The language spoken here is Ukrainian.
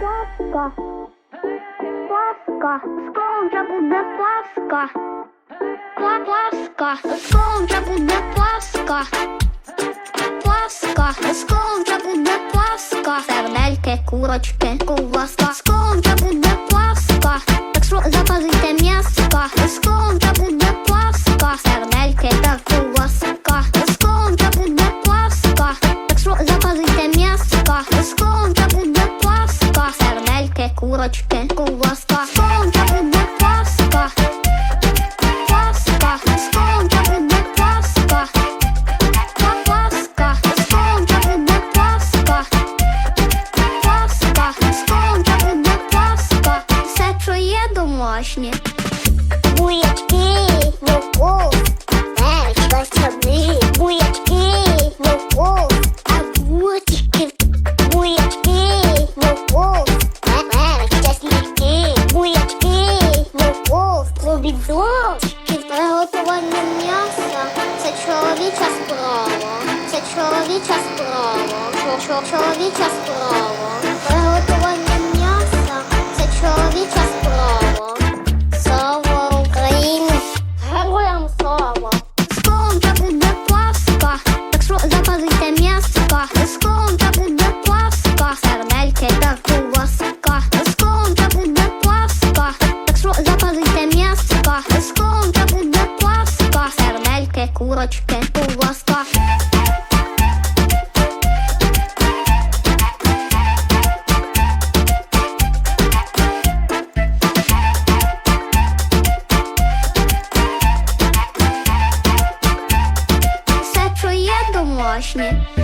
Паска. Паска. Вже буде Паска. Паска. Вже буде Паска. Паска. Вже буде Паска. Сердельки, курочки, ковбаска. Вже буде Паска. Так що запазуйте курочки, ковбаска. Скоро вже буде Паска. Паска. Вже буде Паска. Паска. Вже буде Паска. Паска. Вже буде Паска. Все, що є домашнє. Буячки, морков, помідорчики, Приготування м'яса це чоловіча справа. Це чоловіча справа. Чоловіча справа. курочки у ласка. Все чує.